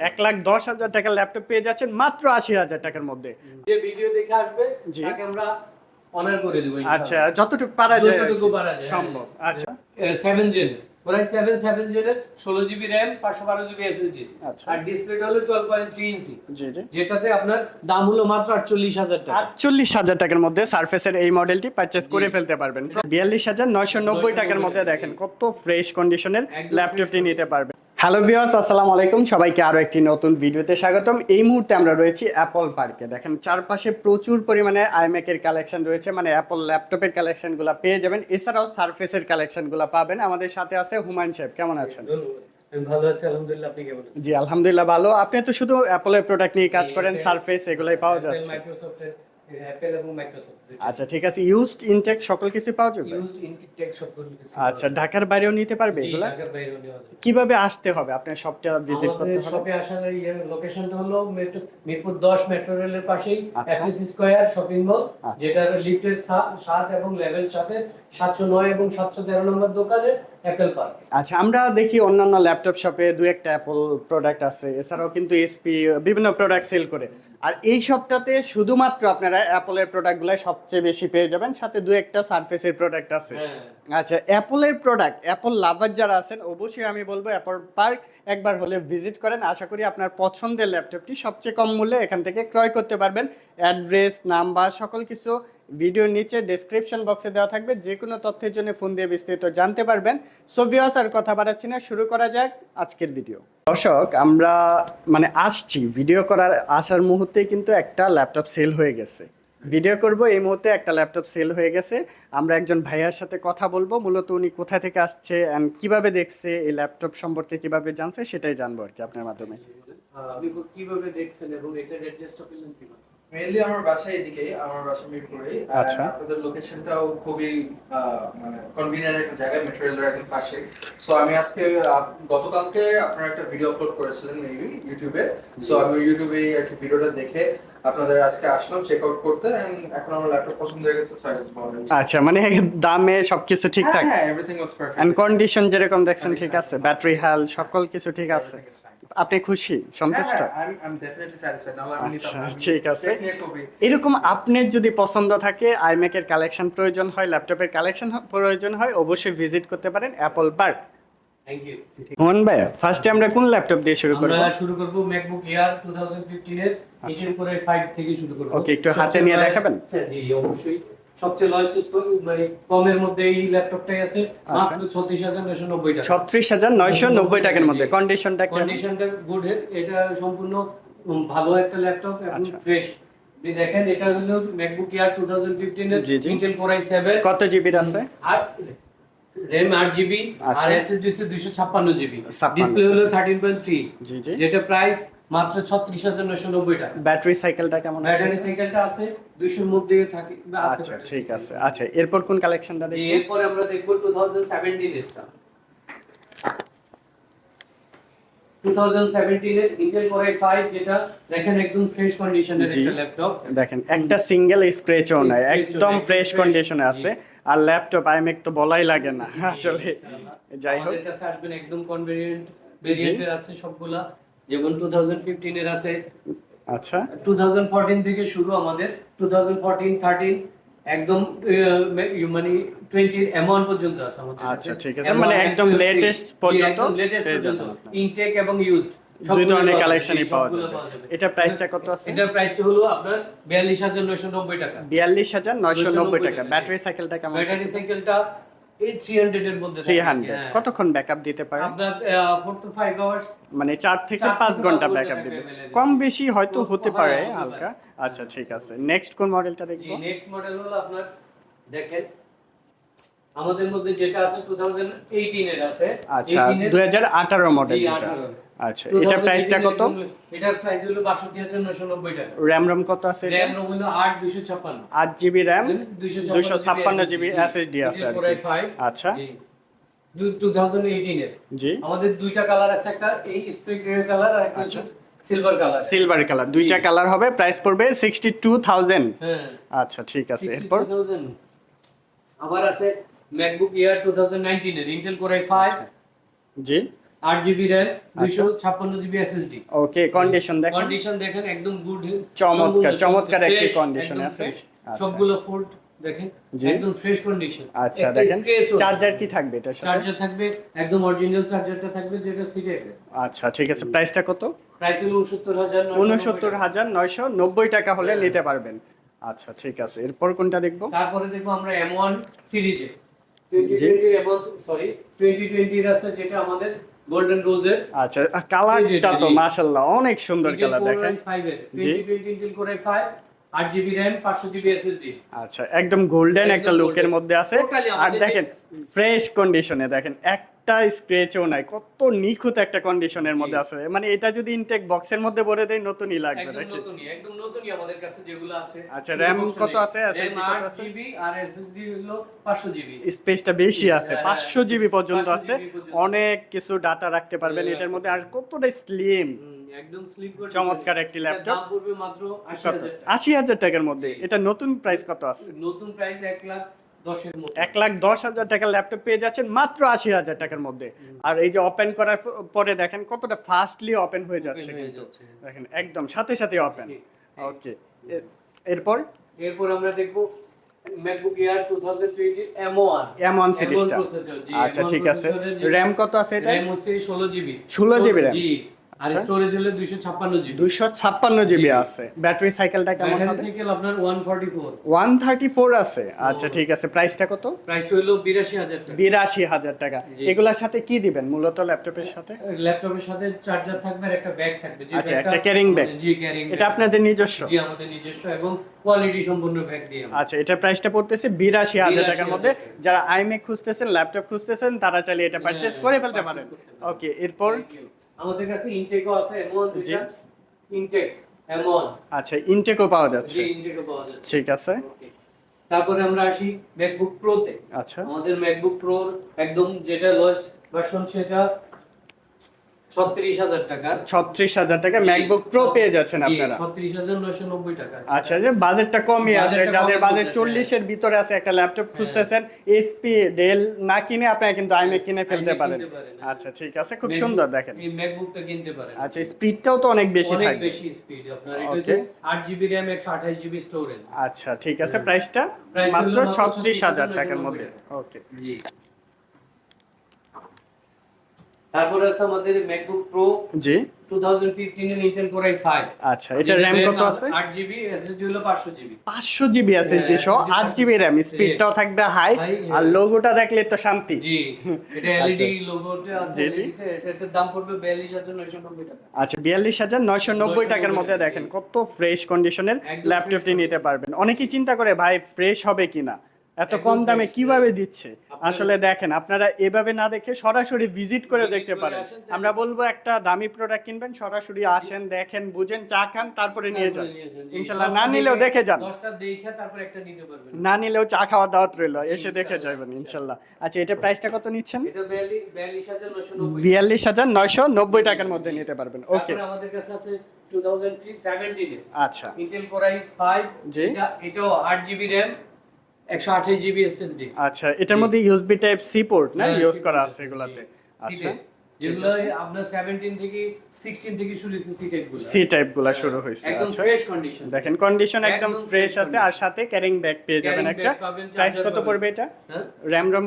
এক লাখ দশ হাজার টাকার ল্যাপটপ পেয়ে যাচ্ছেন মাত্র আশি হাজার টাকার মধ্যে। যে ভিডিও দেখে আসবে জি। আমরা অনার করে দেবো আচ্ছা যতটুকু পারা যায় যতটুকু পারা যায়, সম্ভব আচ্ছা। জেন ওরাই জেনের জিবি জিবি আচ্ছা। আর ডিসপ্লেটা হলো ইঞ্চি জি জি। যেটাতে আপনার দাম হলো মাত্র আটচল্লিশ হাজার টাকা। আটচল্লিশ হাজার টাকার মধ্যে সার্ফেসের এই মডেলটি পারচেস করে ফেলতে পারবেন। বিয়াল্লিশ হাজার নয়শো নব্বই টাকার মধ্যে দেখেন কত ফ্রেশ কন্ডিশনের ল্যাপটপটি নিতে পারবেন। হ্যালো ভিউয়ার্স আসসালামু আলাইকুম। সবাইকে আরও একটি নতুন ভিডিওতে স্বাগতম। এই মুহূর্তে আমরা রয়েছি অ্যাপল পার্কে দেখেন চারপাশে প্রচুর পরিমাণে আইম্যাক এর কালেকশন রয়েছে। মানে অ্যাপল ল্যাপটপের কালেকশনগুলো পেয়ে যাবেন। এছাড়াও সার্ফেসের কালেকশনগুলো পাবেন। আমাদের সাথে আছে হুমায়ুন সাহেব কেমন আছেন? ভালো আছি। আলহামদুলিল্লাহ আপনি কেমন আছেন? জি আলহামদুলিল্লাহ ভালো। আপনি তো শুধু অ্যাপলের প্রোডাক্ট নিয়ে কাজ করেন সার্ফেস এগুলাই পাওয়া যাচ্ছে। মাইক্রোসফটের অ্যাপেল এবং মাইক্রোসফট আচ্ছা ঠিক আছে। ইউজড ইনটেক সকল কিছু পাওয়া যাবে? ইউজড ইনটেক সবগুলো কিছু আচ্ছা ঢাকার বাইরেও নিতে পারবে এগুলা? ঢাকার বাইরেও নেওয়া যাবে। কীভাবে আসতে হবে? আপনার শপটা ভিজিট করতে হবে? শপে আসার লোকেশনটা হলো মিরপুর 10 মেট্রো রেলের পাশেই অ্যাক্সিস স্কয়ার শপিং মল যেটা লিফটের 7 এবং লেভেল 7 এর 709 এবং 713 নম্বর দোকানে অ্যাপল পার্ক আচ্ছা আমরা দেখি অন্যান্য ল্যাপটপ শপে দু একটা অ্যাপল প্রোডাক্ট আছে এছাড়াও কিন্তু এসপি বিভিন্ন প্রোডাক্ট সেল করে। আর এই শপটাতে শুধুমাত্র আপনারা অ্যাপলের প্রোডাক্টগুলো সবচেয়ে বেশি পেয়ে যাবেন সাথে দু একটা সার্ফেসের প্রোডাক্ট আছে। হ্যাঁ। আচ্ছা অ্যাপলের প্রোডাক্ট অ্যাপল লাভার যারা আছেন, অবশ্যই আমি বলব অ্যাপল পার্ক একবার হলে ভিজিট করেন। আশা করি আপনার পছন্দের ল্যাপটপটি সবচেয়ে কম মূল্যে এখান থেকে ক্রয় করতে পারবেন। অ্যাড্রেস নাম্বার সকল কিছু ভিডিওর নিচে ডেসক্রিপশন বক্সে দেওয়া থাকবে। যে কোনো তথ্যের জন্য ফোন দিয়ে বিস্তারিত জানতে পারবেন। সো আর কথা বাড়াচ্ছি না, শুরু করা যাক আজকের ভিডিও দর্শক, আমরা মানে আসছি। ভিডিও করার আসার মুহূর্তেই কিন্তু একটা ল্যাপটপ সেল হয়ে গেছে। ভিডিও করব। এই মুহূর্তে একটা ল্যাপটপ সেল হয়ে গেছে। আমরা একজন ভাইয়ার সাথে কথা বলব। মূলত উনি কোথা থেকে আসছে অ্যান্ড কীভাবে দেখছে, এই ল্যাপটপ সম্পর্কে কীভাবে জানছে সেটাই জানব আর কি আপনার মাধ্যমে। আপনি কীভাবে দেখছেন এবং এটার অ্যাড্রেসটা পেলেন কীভাবে? মেইনলি আমার বাসা এদিকে আমার বাসা মিরপুরে। আচ্ছা। আপনাদের লোকেশনটাও খুবই মানে কনভিনিয়েন্ট একটা জায়গা একদম পাশে। সো আমি আজকে গতকালকে আপনারা একটা ভিডিও আপলোড করেছিলেন মেবি ইউটিউবে সো আমি ইউটিউবে কি ভিডিওটা দেখে আপনাদের আজকে আসলাম চেক আউট করতে। এখন আমার ল্যাপটপ পছন্দ হয়ে গেছে বলেন আচ্ছা মানে দামে সবকিছু ঠিকঠাক? হ্যাঁ এভরিথিং ওয়াজ পারফেক্ট কন্ডিশন যেরকম দেখছেন ঠিক আছে ব্যাটারি হেলথ সকল কিছু ঠিক আছে। আপনি খুশি? সন্তুষ্ট? আমি নিতাম আচ্ছা, ঠিক আছে। এরকম আপনার যদি পছন্দ থাকে আইম্যাকের কালেকশন প্রয়োজন হয় ল্যাপটপের কালেকশন প্রয়োজন হয় অবশ্যই ভিজিট করতে পারেন অ্যাপল পার্ক মোহন ভাই ফার্স্টে আমরা কোন ল্যাপটপ দিয়ে শুরু করব? আমরা শুরু করব ম্যাকবুক এয়ার 2015 এর। ইঞ্জিন করে 5 থেকে শুরু করব। Okay, একটু হাতে নিয়ে দেখাবেন? হ্যাঁ, জি অবশ্যই। সবচেয়ে লয়েস্ট মানে কমের মধ্যে এই ল্যাপটপটাই আছে আচ্ছা। মাত্র 36990 টাকা। ছত্রিশ হাজার নয়শো নব্বই টাকার মধ্যে। কন্ডিশনটা কন্ডিশনটা গুড এটা সম্পূর্ণ ভালো একটা ল্যাপটপ আচ্ছা। ফ্রেশ আপনি দেখেন এটা হলো ম্যাকবুক এয়ার 2015 এর। ইন্টেল কোর i7 কত জিবির আছে? আর র্যাম আট জিবি আচ্ছা। আর এসএসডি হচ্ছে দুইশো ছাপ্পান্ন জিবি 56 ডিসপ্লে হলো থার্টিন পয়েন্ট থ্রি জি জি। যেটা প্রাইস মাত্র ছত্রিশ হাজার নয়শো নব্বই টাকা। ব্যাটারি সাইকেলটা কেমন আছে? ব্যাটারি সাইকেলটা আছে দুইশোর মধ্যে থাকে আচ্ছা ঠিক আছে। আচ্ছা এরপর কোন কালেকশনটা দেখি? এরপরে আমরা দেখব টু থাউজেন্ড সেভেন্টিন এরটা টু। থাউজেন্ড সেভেন্টিন এর ইন্টেল কোর ফাইভ যেটা দেখেন একদম ফ্রেশ কন্ডিশনের একটা ল্যাপটপ দেখেন একটা সিঙ্গেল স্ক্র্যাচও নাই Scratch একদম ফ্রেশ কন্ডিশনে আছে। আর ল্যাপটপ আইমেক তো বলাই লাগে না আসলে। যাই হোক। আমাদের কাছে আসবেন একদম কনভেনিয়েন্ট ভেরিয়েন্টের আছে সবগুলা। যেমন টু থাউজেন্ড ফিফটিন এর আছে। আচ্ছা। 2014 থেকে শুরু আমাদের। 2014 13 একদম মানে 20 এমন পর্যন্ত আছে আমাদের আচ্ছা, ঠিক আছে। মানে একদম latest পর্যন্ত লেটেস্ট পর্যন্ত। ইনটেক এবং ইউজড দুই ধরনের কালেকশনই পাওয়া যাবে। এটা প্রাইসটা কত আছে? এটার প্রাইসটা হলো আপনার 42990 টাকা। বিয়াল্লিশ হাজার নয়শো নব্বই টাকা। টাকা। ব্যাটারি সাইকেলটা কেমন? ব্যাটারি সাইকেলটা এই 300 এর মধ্যে থাকে। থ্রি হান্ড্রেড হ্যাঁ। কতক্ষণ ব্যাকআপ দিতে পারে? আপনার 4 টু 5 আওয়ার্স মানে চার থেকে চার পাঁচ ঘণ্টা ব্যাকআপ দিবে। কম বেশি হয়তো হ্যাঁ, হতে পারে। হালকা। আচ্ছা ঠিক আছে। নেক্সট কোন মডেলটা জি নেক্সট মডেল হলো আপনার দেখেন আমাদের মধ্যে যেটা আছে 2018 এর আছে। আচ্ছা 18 এর- দুই হাজার আঠারো মডেল যেটা। আচ্ছা এটা প্রাইসটা কত? এটার প্রাইস হলো 62990 টাকা। র্যাম রম কত আছে এটা? র‍্যাম হলো 8256 আট জিবি র্যাম 256 দুশো ছাপ্পান্ন জিবি এসএসডি আছে আর কি। আচ্ছা। জি। 2018 এর। জি। আমাদের দুইটা কালার আছে একটা এই স্প্রে গ্রে কালার আর একটা আচ্ছা। সিলভার কালার সিলভার কালার দুইটা কালার হবে প্রাইস পড়বে সিক্সটি টু থাউজেন্ড হ্যাঁ। আচ্ছা ঠিক আছে এরপর? 62,000 আবার আছে ম্যাকবুক এয়ার 2019 এর ইন্টেল কোর i5 আচ্ছা। জি। আট জিবি র্যাম দুইশো ছাপ্পান্ন জিবি এসএসডি ওকে কন্ডিশন দেখেন। কন্ডিশন দেখেন একদম গুড চমৎকার, চমৎকার একটি condition আছে। আচ্ছা। সবগুলো ফোল্ড দেখেন একদম ফ্রেশ কন্ডিশন আচ্ছা দেখেন চার্জার কি থাকবে এটার সাথে? চার্জার থাকবে একদম অরিজিনাল চার্জারটা থাকবে যেটা সিটে আচ্ছা ঠিক আছে। প্রাইসটা কত? প্রাইস হলো উনসত্তর হাজার উনসত্তর হাজার নয়শো নব্বই টাকা হলে নিতে পারবেন। আচ্ছা ঠিক আছে। এরপর কোনটা দেখব? তারপরে দেখব আমরা এম ওয়ান সিরিজে জি। টোয়েন্টি টোয়েন্টি সরি টোয়েন্টি টোয়েন্টির আছে যেটা আমাদের গোল্ডেন রোজের আচ্ছা কালারটা তো জি। অনেক সুন্দর কালার দেখেন। ইন্টেল জিবি র্যাম পাঁচশো জিবি এসএসডি আচ্ছা একদম গোল্ডেন একটা লুকের মধ্যে আছে। আর দেখেন ফ্রেশ কন্ডিশনে দেখেন একটা স্ক্র্যাচও নাই। কত নিখুঁত একটা কন্ডিশনের মধ্যে আছে। মানে এটা যদি ইনটেক বক্সের মধ্যে ভরে দেয় নতুনই লাগবে একদম নতুনই একদম নতুনই আমাদের কাছে যেগুলো আছে। আচ্ছা, র‍্যাম কত আছে? SSD কত আছে? জিবি আর এসএসডি হলো পাঁচশো জিবি স্পেসটা বেশি আছে হ্যাঁ, পাঁচশো জিবি পর্যন্ত আছে। অনেক কিছু ডাটা রাখতে পারবেন হ্যাঁ, এটার মধ্যে। আর কতটা স্লিম একদম স্লিপ চমৎকার একটি laptop। দাম পড়বে মাত্র আশি কত? হাজার টাকা। আশি হাজার টাকার মধ্যে। এটা নতুন প্রাইস কত আছে? নতুন প্রাইস এক লাখ দশের মতো এক লাখ দশ হাজার টাকার ল্যাপটপ পেয়ে যাচ্ছেন মাত্র আশি হাজার টাকার মধ্যে। আর এই যে ওপেন করার পরে দেখেন কতটা ফাস্টলি ওপেন হয়ে যাচ্ছে কিন্তু। দেখেন একদম সাথে সাথে ওপেন ওকে এরপর? এরপর আমরা দেখব MacBook Air two thousand twenty M one M1 সিরিজটা আচ্ছা ঠিক আছে। র্যাম কত আছে এটা? র্যাম হচ্ছে জিবি 16 GB RAM? জি। আর আচ্ছা। স্টোরেজ হলো দুইশো ছাপ্পান্ন জিবি দুইশো ছাপ্পান্ন জিবি আছে। ব্যাটারি সাইকেলটা কেমন হবে? সাইকেল আপনার one forty four one thirty four আছে আচ্ছা ঠিক আছে। প্রাইসটা কত? প্রাইসটা হলো বিরাশি হাজার টাকা। বিরাশি হাজার টাকা। এগুলোর সাথে কি দিবেন? মূলত ল্যাপটপের সাথে? ল্যাপটপের সাথে চার্জার থাকবে আর একটা ব্যাগ থাকবে। আচ্ছা, একটা carrying bag। জি ক্যারিং এটা আপনাদের নিজস্ব? জি আমাদের নিজস্ব এবং কোয়ালিটি সম্পন্ন ব্যাগ দিয়ে আচ্ছা এটা প্রাইসটা পড়তেছে বিরাশি হাজার 82,000 টাকার মধ্যে। যারা আইমেক খুঁজতেছেন ল্যাপটপ খুঁজতেছেন তারা চাইলে এটা পারচেজ হ্যাঁ, করে ফেলতে পারেন। ওকে এরপর? আমাদের কাছে ইনটেকও আছে এমন দুইটা ইনটেক এমন আচ্ছা ইনটেকও পাওয়া যাচ্ছে। জি ইনটেকও পাওয়া যাচ্ছে। ঠিক আছে। তারপরে আমরা আসি ম্যাকবুক প্রোতে আচ্ছা। আমাদের ম্যাকবুক প্রোর একদম যেটা লোয়েস্ট ভার্সন সেটা ছত্রিশ হাজার টাকার। ছত্রিশ হাজার টাকা ম্যাকবুক প্রো পেয়ে যাচ্ছেন আপনারা। ছত্রিশ হাজার নয়শো নব্বই টাকা আচ্ছা যে বাজেটটা কমই আছে যাদের বাজেট চল্লিশের ভিতরে আছে একটা ল্যাপটপ খুঁজতেছেন এসপি ডেল না কিনে আপনারা কিন্তু আইমেক কিনে ফেলতে পারেন। আচ্ছা ঠিক আছে খুব সুন্দর দেখেন। এই ম্যাকবুকটা কিনতে পারেন। আচ্ছা স্পিডটাও তো অনেক বেশি অনেক বেশি স্পিড আপনার এটা হচ্ছে আট জিবি র্যাম একশো আঠাশ জিবি স্টোরেজ আচ্ছা ঠিক আছে প্রাইসটা মাত্র ছত্রিশ হাজার টাকার মধ্যে। ওকে জি। তারপরে আছে আমাদের ম্যাকবুক প্রো জি। 2015 এর ইন্টেল কোর i5 আচ্ছা এটা র্যাম কত আছে? 8 জিবি এসএসডি হলো 500 জিবি পাঁচশো জিবি এসএসডি সহ হ্যাঁ, আট জিবি র্যাম স্পিডটাও থাকবে হাই High, আর হ্যাঁ। লোগোটা দেখলে তো শান্তি। জি এটা এলইডি লোগোতে আছে জি, জি। LED তে, এটা এটার দাম পড়বে 42990 টাকা। আচ্ছা টাকার মধ্যে দেখেন কত ফ্রেশ কন্ডিশনের ল্যাপটপটি নিতে পারবেন। অনেকেই চিন্তা করে ভাই ফ্রেশ হবে কিনা? এত কম দামে কীভাবে দিচ্ছে? আসলে দেখেন আপনারা এভাবে না দেখে সরাসরি ভিজিট করে দেখতে পারেন। আমরা বলব একটা দামি প্রোডাক্ট কিনবেন সরাসরি আসেন দেখেন বুঝেন চা খান তারপরে নিয়ে যান। ইনশাল্লাহ না নিলেও দেখে- যান। না নিলেও চা খাওয়া দাওয়াত রইল এসে দেখে যাবেন ইনশাল্লাহ। আচ্ছা এটা প্রাইসটা কত নিচ্ছেন? বিয়াল্লিশ হাজার নয়শো নব্বই। টাকার মধ্যে নিতে পারবেন। ওকে আমাদের কাছে আছে 2017 আচ্ছা। ইন্টেল কোর i5 জি। এটা এটাও 8 জিবি RAM 128 জিবি এসএসডি আচ্ছা এটার মধ্যে ইউএসবি টাইপ সি পোর্ট না? হ্যাঁ, ইউজ করা আছে। এগুলাতে। আচ্ছা। যেগুলো আপনার 17 থেকে 16 থেকে শুরু হয়েছে সি টাইপ সি টাইপ শুরু হয়েছে একদম আচ্ছা। ফ্রেশ কন্ডিশন দেখেন কন্ডিশন একদম ফ্রেশ আছে আর সাথে ক্যারিং ব্যাগ পেয়ে যাবেন একটা। প্রাইস কত পড়বে এটা? হ্যাঁ?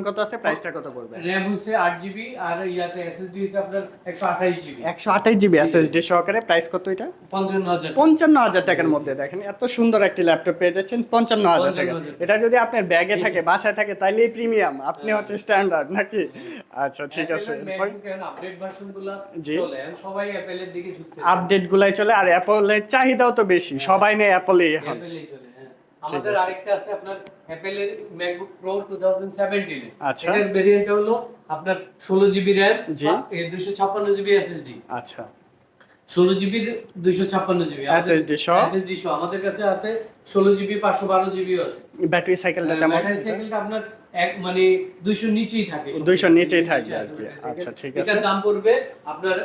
কত আছে? প্রাইসটা কত পড়বে? RAM হচ্ছে 8 জিবি আর ইয়াতে এসএসডি হচ্ছে আপনার 128 জিবি একশো আঠাশ জিবি এসএসডি সহকারে। প্রাইস কত এটা? 55000 পঞ্চান্ন হাজার টাকার মধ্যে। দেখেন এত সুন্দর একটি ল্যাপটপ পেয়ে যাচ্ছেন পঞ্চান্ন হাজার টাকা। এটা যদি আপনার ব্যাগে থাকে বাসায় থাকে তাইলেই প্রিমিয়াম আপনি হচ্ছে স্ট্যান্ডার্ড নাকি? আচ্ছা ঠিক আছে। আপডেট ভার্সনগুলো। চলে সবাই অ্যাপেলের দিকে ঝুঁকতে আপডেট গুলাই চলে আর অ্যাপলের চাহিদাও তো বেশি। সবাই নেই অ্যাপলই এখন। অ্যাপেলেই চলে হ্যাঁ। আমাদের আরেকটা আছে আপনার অ্যাপেলের ম্যাকবুক প্রো 2017 আচ্ছা। এটার ভেরিয়েন্ট হলো আপনার 16 জিবি জি। এর 256 জিবি এসএসডি আচ্ছা। 16 জিবি 256 জিবি SSD সহ? এসএসডি সহ। আমাদের কাছে আছে 16 জিবি 512 জিবি আছে। ব্যাটারি সাইকেলটা কেমন? ব্যাটারি সাইকেলটা আপনার এক মানে 200 নিচেই থাকে 200 নিচেই থাকে আর কি। আচ্ছা, ঠিক ঠিক এটার আছে। দাম পড়বে আপনার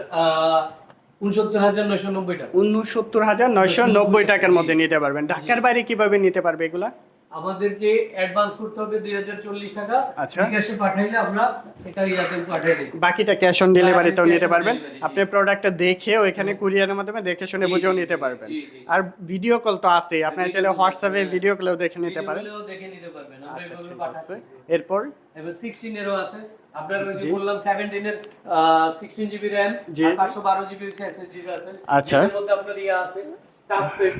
উনসত্তর হাজার নয়শো নব্বই টাকা। উনসত্তর হাজার নয়শো নব্বই টাকার মধ্যে নিতে পারবেন। ঢাকার বাইরে কীভাবে নিতে পারবে এগুলা? আমাদেরকে অ্যাডভান্স করতে হবে দুই হাজার চল্লিশ টাকা। আচ্ছা। বিকাশে পাঠাইলে আমরা এটা ইয়াতে পাঠিয়ে দিই বাকিটা ক্যাশ অন ডেলিভারিটাও নিতে পারবেন। আপনি প্রোডাক্টটা দেখে ওইখানে কুরিয়ারের মাধ্যমে দেখে শুনে বুঝেও নিতে পারবেন। আর ভিডিও কল তো আছেই। আপনি চাইলে হোয়াটসঅ্যাপে হ্যাঁ। ভিডিও কলেও দেখে নিতে পারেন। ভিডিওগুলোও দেখে নিতে পারবেন। আমরা আচ্ছা এগুলো পাঠাচ্ছি। এরপর? এবার 16 এরও আছে। আপনার ওই যে বললাম 17 এর 16 জিবি র‍্যাম জি। আর 512 জিবি এসএসডি আছে। আচ্ছা। মধ্যে আপনার ইয়া আছে। টাচপ্যাড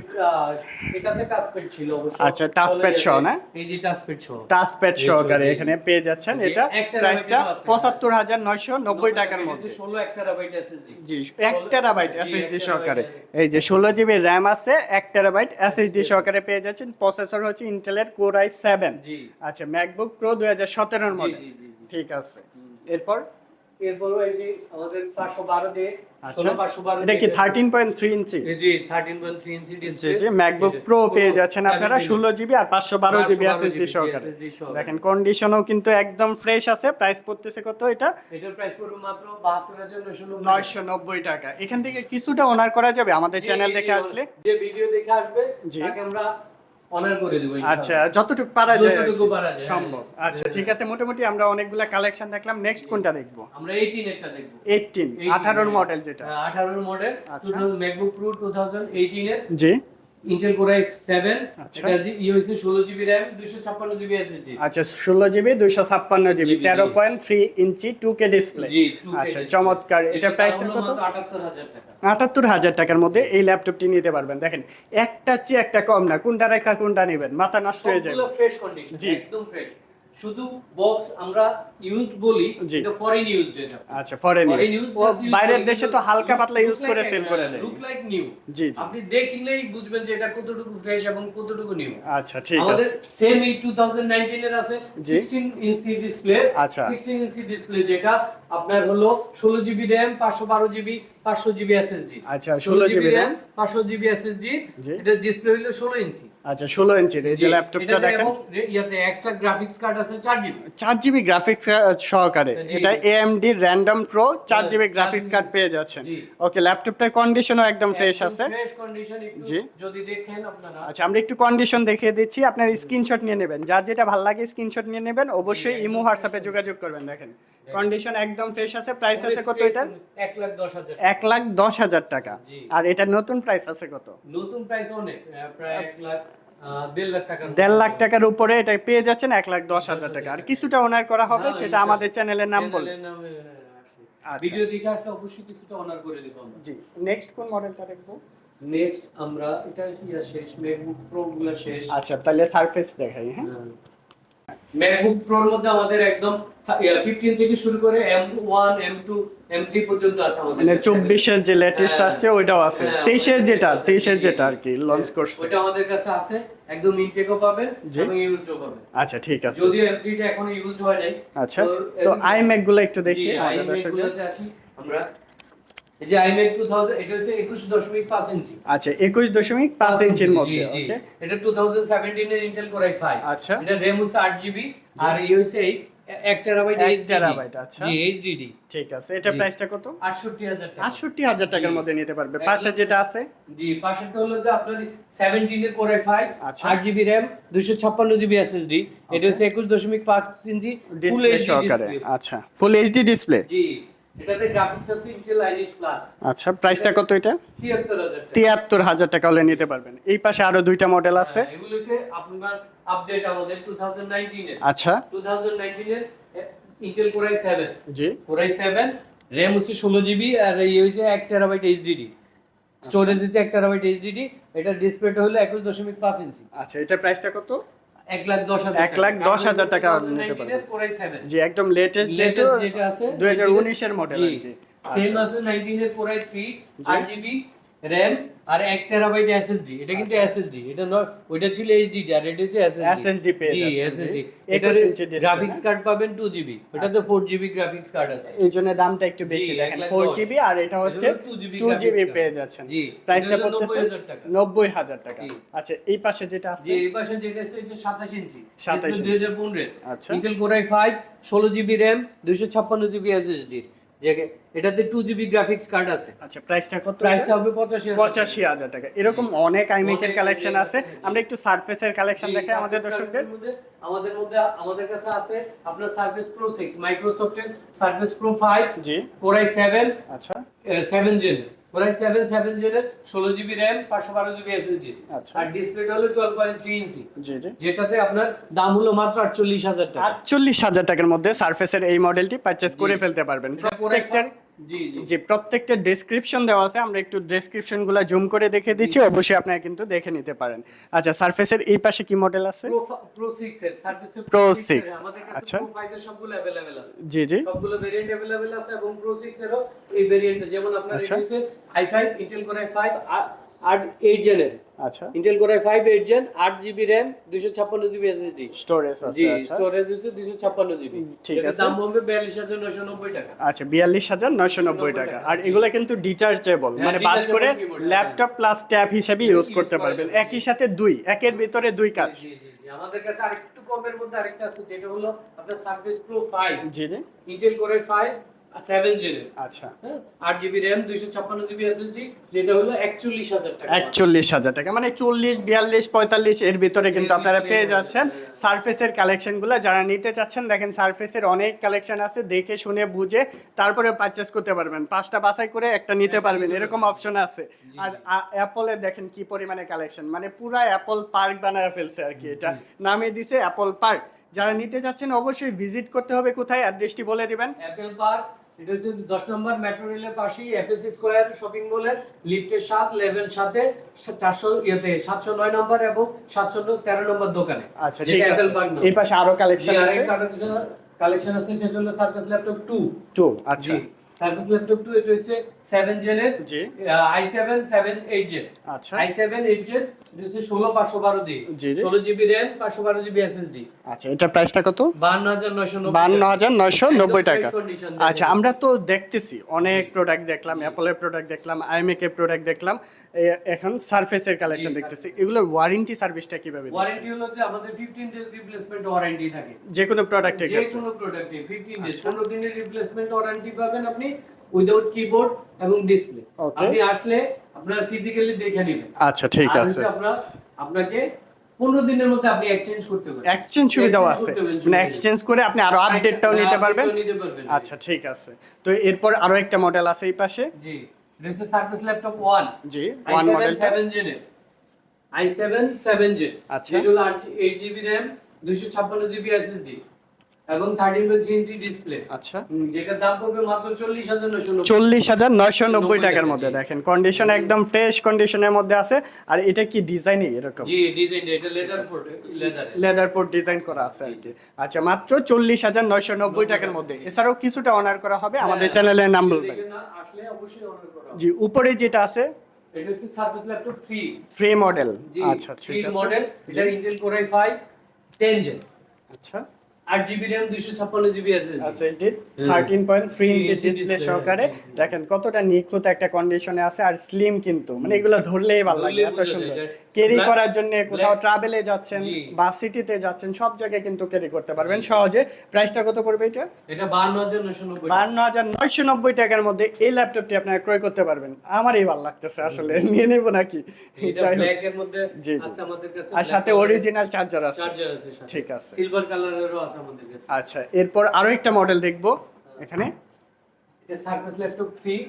এটাতে টাচপ্যাড ছিল অবশ্য। আচ্ছা, touchpad সহ না? এই যে টাচপ্যাড সহ টাচ প্যাড জি, জি, সহকারে এখানে পেয়ে যাচ্ছেন। এটা একটা প্রাইসটা পঁচাত্তর হাজার নয়শো নব্বই টাকার মধ্যে। 16 এক টেরাবাইট এসএসডি জি এক টেরাবাইট এসএসডি সহকারে এই যে ষোলো জিবি র্যাম আছে এক টেরাবাইট এসএসডি সহকারে পেয়ে যাচ্ছেন। প্রসেসর হচ্ছে ইন্টেলের কোর আই সেভেন আচ্ছা ম্যাকবুক প্রো দুই হাজার সতেরোর মডেল। জি। ঠিক আছে। এরপর? এরপরও এই যে আমাদের 512 দিয়ে আচ্ছা। 16 512 এটা কি থার্টিন পয়েন্ট থ্রি ইঞ্চি? জি 13.3 ইঞ্চি জি ডিসপ্লে জি ম্যাকবুক প্রো পেয়ে যাচ্ছেন আপনারা ষোলো জিবি আর পাঁচশো বারো জিবি এসএসডি সহকারে। দেখেন কন্ডিশনও কিন্তু একদম ফ্রেশ আছে প্রাইস পড়তেছে কত এটা? এটার প্রাইস পড়বে মাত্র 72990 নয়শো নব্বই টাকা। এখান থেকে কিছুটা অনার করা যাবে আমাদের চ্যানেল দেখে আসলে। যে ভিডিও দেখে আসবে জি। আমরা অনার করে দেব আচ্ছা যতটুকু পারা যায় যতটুকু পারা যায়, সম্ভব। হ্যাঁ। আচ্ছা ঠিক আছে মোটামুটি আমরা অনেকগুলা কালেকশন দেখলাম। নেক্সট কোনটা দেখব? আমরা 18 একটা দেখব। এইটিন আঠারোর মডেল যেটা। 18 এর মডেল আচ্ছা। ম্যাকবুক প্রো 2018 এর। জি। ইন্টেল কোর i7 আচ্ছা। এটা USA 16 GB RAM 256 GB SSD আচ্ছা ষোলো জিবি দুইশো ছাপ্পান্ন জিবি জি, জি। তেরো point three inch two K display জি আচ্ছা চমৎকার। এটা প্রাইসটা কত? 78000 টাকা। আটাত্তর হাজার টাকার মধ্যে এই ল্যাপটপটি নিতে পারবেন। দেখেন একটা চেয়ে একটা কম না কোনটা রেখা কোনটা নেবেন? মাথা নষ্ট হয়ে যাবে। ফ্রেশ কন্ডিশন একদম ফ্রেশ শুধু বক্স আমরা ইউজড বলি। এটা ফরেন ইউজড এটা। আচ্ছা ফরেন ও বাইরের দেশে তো হালকা পাতলা ইউজ করে সেল করে দেয় লুক লাইক নিউ জি জি। আপনি দেখলেই বুঝবেন যে এটা কতটুকু ফ্রেশ এবং কতটুকু নিউ আচ্ছা ঠিক আছে। আমাদের সেম এই 2019 এর আছে 16 ইঞ্চি ডিসপ্লে আচ্ছা। 16 ইঞ্চি ডিসপ্লে যেটা আপনার হলো 16 GB RAM 512 GB 500 GB SSD আচ্ছা, 16 GB RAM, 500 জিবি এসএসডি। এটা ডিসপ্লে হলো 16 ইঞ্চি। আচ্ছা ষোলো ইঞ্চির এই যে ল্যাপটপটা দেখেন। ইয়াতে এক্সট্রা গ্রাফিক্স কার্ড আছে 4 জিবি। চার জিবি গ্রাফিক্স সহকারে। এটা এএমডি র্যান্ডম প্রো চার হ্যাঁ, জিবি গ্রাফিক্স কার্ড পেয়ে যাচ্ছেন। ওকে ল্যাপটপটার কন্ডিশনও একদম ফ্রেশ আছে। ফ্রেশ কন্ডিশন জি। যদি দেখেন আপনারা। আচ্ছা আমরা একটু কন্ডিশন দেখিয়ে দিচ্ছি। আপনার স্ক্রিনশট নিয়ে নেবেন। যার যেটা ভালো লাগে স্ক্রিনশট নিয়ে নেবেন। অবশ্যই ইমো হোয়াটসঅ্যাপে যোগাযোগ করবেন দেখেন। কন্ডিশন একদম ফ্রেশ আছে প্রাইস আছে কত এটার? 1 লাখ 10 হাজার। এক লাখ দশ হাজার টাকা। আর এটার নতুন প্রাইস আছে কত? নতুন প্রাইস অনেক প্রায় 1 লাখ দেড় লাখ টাকার উপরে। এটা পেয়ে যাচ্ছেন এক লাখ দশ হাজার টাকা। আর কিছুটা ওনার করা হবে সেটা আমাদের চ্যানেলের নাম নামে, আহ, আচ্ছা। ভিডিও দেখে আসলে অবশ্যই কিছুটা অনার করে দেব জি নেক্সট কোন মডেলটা দেখব? নেক্সট আমরা এটা শেষ? ম্যাকবুক প্রো গুলো শেষ। আচ্ছা তাহলে সারফেস দেখাই হ্যাঁ। ম্যাকবুক প্রোর মধ্যে আমাদের একদম ফিফটিন থেকে শুরু করে M one M two M three পর্যন্ত আছে আমাদের মানে। চব্বিশের যে লেটেস্ট হ্যাঁ। আসছে ওইটাও আছে হ্যাঁ, তেইশের যেটা। তেইশের যেটা আর কি লঞ্চ করছে ওইটা আমাদের কাছে আছে একদম ইনটেকও পাবেন। এবং ইউজডও পাবেন আচ্ছা ঠিক আছে যদিও এম থ্রিটা এখনও ইউজড হয় নাই আচ্ছা তো আইম্যাকগুলো একটু দেখি আমাদের দর্শকদের আমরা এই যে iMac 2000 এটা হচ্ছে 21.5 ইঞ্চি। আচ্ছা একুশ দশমিক পাঁচ ইঞ্চির মধ্যে ওকে এটা 2017 এর Intel Core i5 আচ্ছা। এটা RAM হচ্ছে 8 জিবি আর এই হচ্ছে 1 টেরাবাইট HDD আচ্ছা। জি HDD ঠিক আছে এটা প্রাইসটা কত? 68000 টাকা। আটষট্টি হাজার টাকার মধ্যে নিতে পারবে। পাশে যেটা আছে? জি হলো যে আপনার 17 এর Core i5 আচ্ছা। 8 জিবি RAM 256 জিবি SSD এটা হচ্ছে 21.5 ইঞ্চি ফুল ডিসপ্লে এইচডি সহকারে আচ্ছা। ফুল এইচডি ডিসপ্লে জি। এটাতে গ্রাফিক্স আছে Iris Plus আচ্ছা প্রাইসটা কত এটা? 73000 টাকা। তিয়াত্তর হাজার টাকা হলে নিতে পারবেন। এই পাশে আরও দুইটা মডেল আছে। হ্যাঁ, এগুলো হচ্ছে আপনার আপডেট আমাদের 2019 এর। আচ্ছা। 2019 এর ইন্টেল কোর i7 জি। কোর i7 RAM হচ্ছে 16 জিবি আর এই হচ্ছে 1 টেরাবাইট এইচডিডি স্টোরেজ হচ্ছে 1 টেরাবাইট এইচডিডি এটা ডিসপ্লেটা হলো 21.5 ইঞ্চি আচ্ছা এটা প্রাইসটা কত? 1 লাখ 10 হাজার এক লাখ দশ হাজার টাকা। নিতে পারবেন। কোর i7 জি একদম লেটেস্ট যেটা আছে দুই হাজার উনিশের মডেল সেম আচ্ছা। আছে 19 এর কোর i3 8 জিবি RAM আর 1 টেরাবাইট এসএসডি এটা কিন্তু এসএসডি এটা নয় ওইটা ছিল এইচডিডি আর এটা হচ্ছে এসএসডি SSD পেয়ে জি জি। এসএসডি 21 এটার গ্রাফিক্স কার্ড পাবেন 2 জিবি ওটাতে 4 জিবি গ্রাফিক্স কার্ড আছে। এই জন্য দামটা একটু বেশি দেখেন এক লাখ ফোর দশ। জিবি আর এটা হচ্ছে 2 জিবি পেয়ে যাচ্ছেন। জি, প্রাইসটা পড়তেছে 90,000 টাকা। আচ্ছা এই পাশে যেটা আছে? যে এই পাশে যেটা আছে এটা 27 ইঞ্চি। 27 ইঞ্চি। 2015 আচ্ছা। Intel Core i5 16 GB RAM 256 GB SSD যে এটাতে টু জিবি গ্রাফিক্স কার্ড আছে। আচ্ছা প্রাইসটা কত প্রাইসটা হবে পঁচাশি পঁচাশি হাজার টাকা। এরকম অনেক আইমেকের কালেকশন আছে। আমরা একটু সারফেসের কালেকশন দেখাই আমাদের দর্শকদের। আমাদের মধ্যে আমাদের কাছে আছে আপনার সার্ভিস প্রো সিক্স মাইক্রোসফটের সার্ভিস প্রো ফাইভ জি। কোরাই সেভেন আচ্ছা। সেভেন জেন সেভেন সেভেন জেনের ষোলো জিবি র্যাম পাঁচশো বারো জিবি এসএসডি আচ্ছা। আর ডিসপ্লেটা হলো টুয়েলভ পয়েন্ট থ্রি ইঞ্চি জি জি। যেটাতে আপনার দাম হলো মাত্র আটচল্লিশ হাজার টাকা। আটচল্লিশ হাজার টাকার মধ্যে সারফেসের এই মডেলটি পারচেস করে ফেলতে পারবেন। প্রত্যেকটার জি প্রত্যেকটা ডেসক্রিপশন দেওয়া আছে আমরা একটু ডেসক্রিপশনগুলো জুম করে দেখে দিচ্ছি অবশ্যই আপনারা কিন্তু দেখে নিতে পারেন। আচ্ছা সারফেসের এই পাশে কি মডেল আছে? প্রো প্রো সিক্স এর সার্ভিস Pro প্রো 6 সিক্স আমাদের কাছে আচ্ছা। প্রো ফাইভ এর সবগুলো অ্যাভেলেবেল আছে। জি জি। সবগুলো ভেরিয়েন্ট অ্যাভেলেবেল আছে এবং প্রো সিক্স এরও এই ভেরিয়েন্ট যেমন আপনার হচ্ছে i five Intel core i five আট এইট জেনের আচ্ছা। Intel core i five eight gen আট জিবি র্যাম দুশো ছাপ্পান্ন জিবি এসএসডি স্টোরেজ আছে জি আচ্ছা। স্টোরেজ হচ্ছে দুশো ছাপ্পান্ন জিবি ঠিক আছে। দাম হবে বিয়াল্লিশ হাজার নশো নব্বই টাকা। আচ্ছা বিয়াল্লিশ হাজার নয়শো নব্বই টাকা। আর এগুলো কিন্তু ডিটাচেবল হ্যাঁ, মানে বাদ করে ল্যাপটপ প্লাস ট্যাব হিসেবে ইউজ করতে পারবেন। একই সাথে দুই একের ভিতরে দুই কাজ। জি জি আমাদের কাছে আরেকটু কমের মধ্যে আরেকটা আছে যেটা হলো আপনার সার্ভিস প্রো ফাইভ জি জি। ইন্টেল কোর আই সেভেন জেনের আচ্ছা। হ্যাঁ আট জিবি র্যাম দুইশো ছাপ্পান্ন জিবি এসএসডি যেটা হলো একচল্লিশ হাজার টাকা। একচল্লিশ হাজার টাকা মানে চল্লিশ বিয়াল্লিশ পঁয়তাল্লিশ এর ভিতরে কিন্তু আপনারা পেয়ে। যাচ্ছেন। সারফেসের কালেকশনগুলো যারা নিতে চাচ্ছেন দেখেন সারফেসের অনেক কালেকশন আছে দেখে শুনে বুঝে তারপরে পারচেস করতে পারবেন। পাঁচটা বাছাই করে একটা নিতে পারবেন এরকম অপশন আছে। আর অ্যাপলের দেখেন কি পরিমাণে কালেকশন মানে পুরা অ্যাপল পার্ক বানায় ফেলছে আর কি এটা। নামে দিছে অ্যাপল পার্ক যারা নিতে যাচ্ছেন অবশ্যই ভিজিট করতে হবে কোথায় অ্যাড্রেসটি বলে দিবেন। অ্যাপেল পার্ক এটা হচ্ছে দশ নম্বর মেট্রো রেলের পাশেই এফএস স্কোয়ার শপিং মলের লিফটের সাত লেভেল সাথে চারশো ইয়েতে সাতশো নয় নম্বর এবং সাতশো তেরো নম্বর দোকানে। আচ্ছা ঠিক আছে। এই পাশে আরও কালেকশন আছে? কালেকশন আছে সেটা হলো সার্কাস ল্যাপটপ টু টু আচ্ছা। জি সার্কাস ল্যাপটপ টু এটা হচ্ছে সেভেন জেনের জি। I seven seven eight gen আচ্ছা। আই সেভেন এইট জেন এটা হচ্ছে ষোলো পাঁচশো বারো দিয়ে জি, জি। ষোলো জিবি র্যাম পাঁচশো বারো জিবি এসএসডি আচ্ছা এটা প্রাইসটা কত? বান্ন হাজার নয়শো বান্ন হাজার নয়শো নব্বই একদম টাকা আচ্ছা আমরা তো দেখতেছি অনেক প্রোডাক্ট দেখলাম অ্যাপলের প্রোডাক্ট দেখলাম আইএমএক এর প্রোডাক্ট দেখলাম এখন সারফেসের কালেকশন দেখতেছি। এগুলো ওয়ারেন্টি সার্ভিসটা কীভাবে? ওয়ারেন্টি হলো যে আমাদের 15 ডেজ রিপ্লেসমেন্ট ওয়ারেন্টি থাকে। যে কোনো প্রোডাক্টের যে কোনো প্রোডাক্টে 15 ডেজ আচ্ছা। 15 দিনের রিপ্লেসমেন্ট ওয়ারেন্টি পাবেন আপনি। উইদাউট কিবোর্ড এবং ডিসপ্লে আপনি আসলে আপনার ফিজিক্যালি দেখে নেবেন। আচ্ছা ঠিক আছে। আপনার আপনাকে 15 দিনের মধ্যে আপনি এক্সচেঞ্জ করতে পারবেন। এক্সচেঞ্জ সুবিধাও আছে। মানে এক্সচেঞ্জ করে আপনি আরও আপডেটটাও নিতে পারবেন। আচ্ছা ঠিক আছে। তো এরপর আরও একটা মডেল আছে এই পাশে। জি। সার্ভিস ল্যাপটপ 1 জি ওয়ান i7 মডেলটা 7 জেনের i7 7 জেন আচ্ছা। যেটা হলো 8 জিবি RAM 256 জিবি এবং 13.3 ইঞ্চি ডিসপ্লে আচ্ছা। যেটার দাম পড়বে মাত্র 40990 চল্লিশ হাজার নয়শো নব্বই টাকা, টাকার মধ্যে দেখেন কন্ডিশন একদম ফ্রেশ কন্ডিশনের মধ্যে আছে। আর এটা কি ডিজাইনই এরকম? জি ডিজাইন এটা লেদার ফোর্ড লেদার লেদার পোর্ট ডিজাইন করা আছে আর কি। আচ্ছা মাত্র চল্লিশ হাজার নয়শো নব্বই টাকার মধ্যে। এছাড়াও কিছুটা অনার করা হবে। আমাদের হ্যাঁ, চ্যানেলের নাম বলবেন। আসলে অবশ্যই করা জি উপরে যেটা আছে এটা হচ্ছে সার্ভিস ল্যাপটপ 3 ফ্রি মডেল আচ্ছা ঠিক 3 মডেল এটা ইন্টেল কোর i5 10 জেন আচ্ছা। 8 জিবি RAM 256 জিবি SSD আচ্ছা thirteen point three inch inch display সহকারে দেখেন কতটা নিখুঁত একটা কন্ডিশনে আছে আর স্লিম কিন্তু। মানে এগুলো ধরলেই ভালো লাগে এত সুন্দর। ক্যারি করার জন্য কোথাও ট্রাভেলে যাচ্ছেন। বা সিটিতে যাচ্ছেন সব জায়গায় কিন্তু ক্যারি করতে পারবেন সহজে। প্রাইসটা কত পড়বে এটা? এটা 52990 বান্ন হাজার নয়শো নব্বই টাকার মধ্যে এই ল্যাপটপটি আপনারা ক্রয় করতে পারবেন। আমারই ভালো লাগতেছে আসলে নিয়ে নেব নাকি? জি, জি। আর সাথে অরিজিনাল চার্জার আছে। ঠিক আছে সিলভার কালারেরও আছে। আমাদের কাছে আচ্ছা এরপর আরও একটা মডেল দেখব এখানে। এটা service laptop 3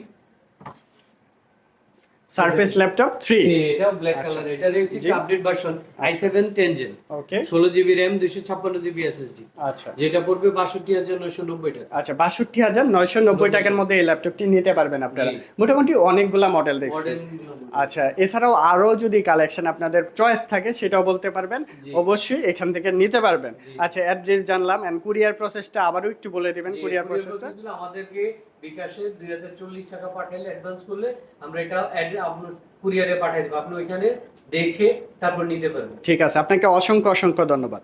Surface laptop three এটা ব্ল্যাক। কালার এটা হচ্ছে update version i7 10 gen okay 16 GB RAM 256 GB SSD আচ্ছা। যেটা পড়বে 62990 টাকা। আচ্ছা বাষট্টি হাজার নয়শো নব্বই টাকার মধ্যে এই ল্যাপটপটি নিতে পারবেন আপনারা। মোটামুটি অনেকগুলা মডেল দেখছি। আচ্ছা এছাড়াও আরও যদি কালেকশন আপনাদের চয়েস থাকে সেটাও বলতে পারবেন। অবশ্যই এখান থেকে নিতে পারবেন। আচ্ছা অ্যাড্রেস জানলাম এন্ড কুরিয়ার প্রসেসটা আবারও একটু বলে দিবেন কুরিয়ার প্রসেসটা আমাদেরকে বিকাশে 2040 টাকা পাঠাইলে অ্যাডভান্স করলে আমরা এটা কুরিয়ারে পাঠাই দেবো। আপনি ওইখানে দেখে তারপর নিতে পারবেন। ঠিক আছে, আপনাকে অসংখ্য অসংখ্য ধন্যবাদ।